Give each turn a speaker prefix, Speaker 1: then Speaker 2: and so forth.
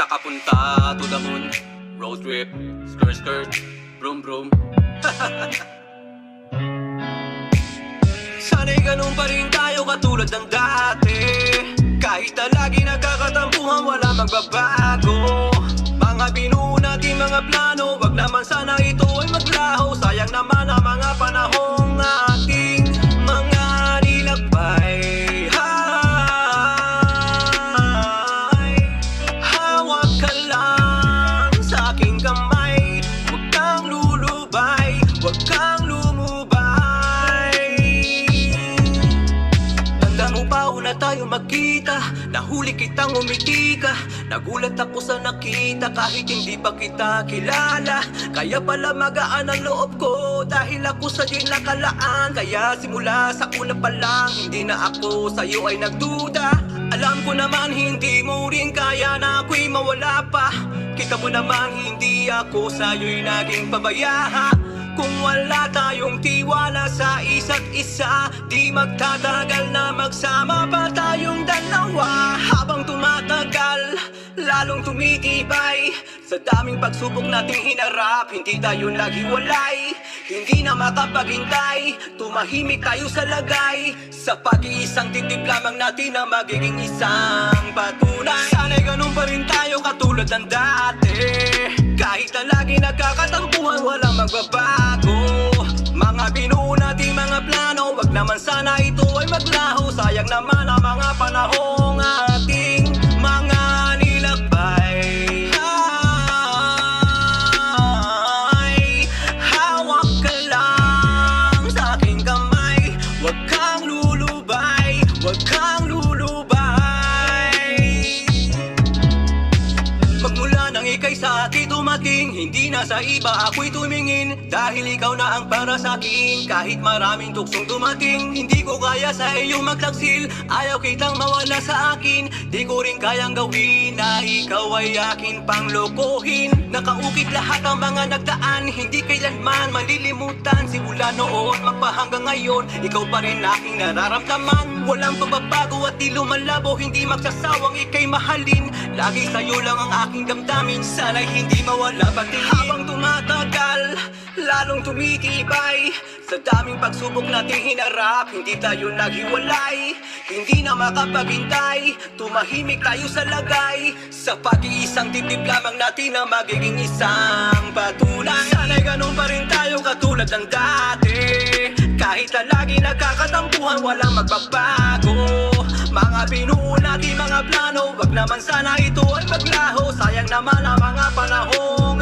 Speaker 1: Nakapunta to the moon Road trip, skirt skirt, broom broom. Sana'y ganun pa rin tayo katulad ng dati. Kahit na lagi nagkakatampuhan wala magbabago. Mga binuo natin mga plano Wag naman sana ito ay maglaho. Sayang naman ang mga panahong tayo magkita Nahuli kitang umiti ka Nagulat ako sa nakita Kahit hindi pa kita kilala. Kaya pala magaan ang loob ko Dahil ako sa'yo'y nakalaan. Kaya simula sa una pa lang Hindi na ako sa'yo ay nagduda. Alam ko naman hindi mo rin kaya na ako'y mawala pa. Kita mo naman hindi ako sa'yo'y naging pabaya kung wala tayong tiwala sa isa't isa Di magtatagal na magsama pa tayong lalong tumitibay. Sa daming pagsubok nating hinarap Hindi tayo naghiwalay. Hindi na makapaghintay Tumahimik tayo sa lagay. Sa pag-iisang titip lamang natin na magiging isang patunay Sana'y ganun pa rin tayo katulad ng dati. Kahit na lagi nagkakatampuhan, walang magbabago. Mga binuo nating mga plano Wag naman sana ito ay maglaho. Sayang naman ang mga panahong akin dumating Hindi na sa iba ako'y tumingin Dahil ikaw na ang para sa akin. Kahit maraming tuksong dumating Hindi ko kaya sa iyo magtaksil Ayaw kitang mawala sa akin Di ko rin kayang gawin Na ikaw ay akin pang lokohin Nakaukit lahat ang mga nagdaan Hindi kailanman malilimutan. Simula noon magpahanggang ngayon Ikaw pa rin aking nararamdaman. Walang pagbabago at di lumalabo Hindi magsasawang ikay mahalin. Lagi sa'yo lang ang aking damdamin Sana'y hindi mawala. Pati Habang tumatagal, lalong tumitibay. Sa daming pagsubok nating hinarap Hindi tayo naghiwalay. Hindi na makapaghintay Tumahimik tayo sa lagay. Sa pag-iisang titip lamang natin Na magiging isang patunay. Sana'y ganun pa rin tayo katulad ng dati. Kahit na lagi nagkakatampuhan Walang magbabago. Mga binuo natin mga plano Wag naman sana ito ay maglaho. Sayang naman ang mga panahong